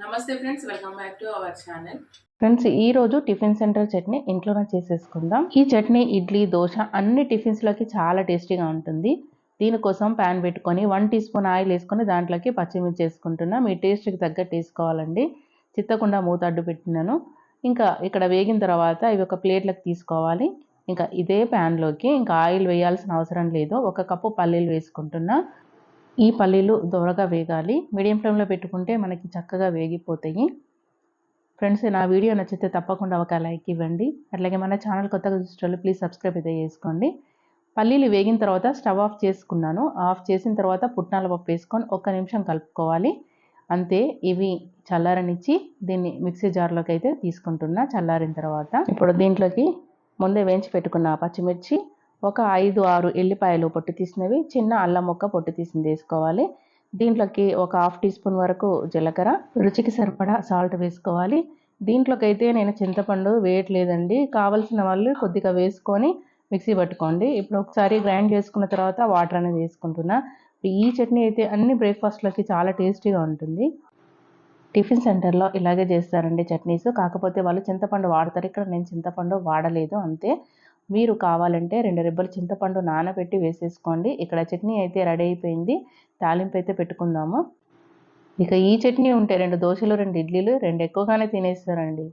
నమస్తే friends welcome back to our channel. Friends ఈ రోజు టిఫిన్ సెంటర్ చట్నీ ఇంట్లోనే చేసేసుకుందాం. ఈ చట్నీ ఇడ్లీ దోశ అన్ని టిఫిన్స్లోకి చాలా టేస్టీగా ఉంటుంది. దీనికోసం ప్యాన్ పెట్టుకొని వన్ టీ స్పూన్ ఆయిల్ వేసుకొని దాంట్లోకి పచ్చిమిర్చి వేసుకుంటున్నా. మీ టేస్ట్కి తగ్గట్టు వేసుకోవాలండి. చిత్తకుండా మూత అడ్డు పెట్టినాను. ఇంకా ఇక్కడ వేగిన తర్వాత ఇవి ఒక ప్లేట్లకు తీసుకోవాలి. ఇంకా ఇదే ప్యాన్లోకి ఇంకా ఆయిల్ వేయాల్సిన అవసరం లేదు. ఒక కప్పు పల్లీలు వేసుకుంటున్నా. ఈ పల్లీలు దోరగా వేగాలి. మీడియం ఫ్లేమ్లో పెట్టుకుంటే మనకి చక్కగా వేగిపోతాయి. ఫ్రెండ్స్ నా వీడియో నచ్చితే తప్పకుండా ఒక లైక్ ఇవ్వండి. అట్లాగే మన ఛానల్ కొత్తగా చూసేవాళ్ళు ప్లీజ్ సబ్స్క్రైబ్ అయితే చేసుకోండి. పల్లీలు వేగిన తర్వాత స్టవ్ ఆఫ్ చేసుకున్నాను. ఆఫ్ చేసిన తర్వాత పుట్నాల పప్పు వేసుకొని ఒక్క నిమిషం కలుపుకోవాలి. అంతే ఇవి చల్లారనిచ్చి దీన్ని మిక్సీ జార్లోకి అయితే తీసుకుంటున్నా చల్లారిన తర్వాత. ఇప్పుడు దీంట్లోకి ముందే వేయించి పెట్టుకున్న పచ్చిమిర్చి ఒక ఐదు ఆరు ఎల్లిపాయలు పొట్టు తీసినవి చిన్న అల్లం ముక్క పొట్టు తీసింది వేసుకోవాలి. దీంట్లోకి ఒక హాఫ్ టీ స్పూన్ వరకు జీలకర్ర రుచికి సరిపడా సాల్ట్ వేసుకోవాలి. దీంట్లోకైతే నేను చింతపండు వేయట్లేదండి. కావలసిన వాళ్ళు కొద్దిగా వేసుకొని మిక్సీ పట్టుకోండి. ఇప్పుడు ఒకసారి గ్రైండ్ చేసుకున్న తర్వాత వాటర్ అనేది వేసుకుంటున్నా. ఈ చట్నీ అయితే అన్ని బ్రేక్ఫాస్ట్లోకి చాలా టేస్టీగా ఉంటుంది. టిఫిన్ సెంటర్లో ఇలాగే చేస్తారండి చట్నీస్. కాకపోతే వాళ్ళు చింతపండు వాడతారు. ఇక్కడ నేను చింతపండు వాడలేదు అంతే. మీరు కావాలంటే రెండు రెబ్బలు చింతపండు నానబెట్టి వేసేసుకోండి. ఇక్కడ చట్నీ అయితే రెడీ అయిపోయింది. తాలింపు అయితే పెట్టుకుందాము. ఇక ఈ చట్నీ ఉంటే రెండు దోశలు రెండు ఇడ్లీలు రెండు ఎక్కువగానే తినేస్తారండి.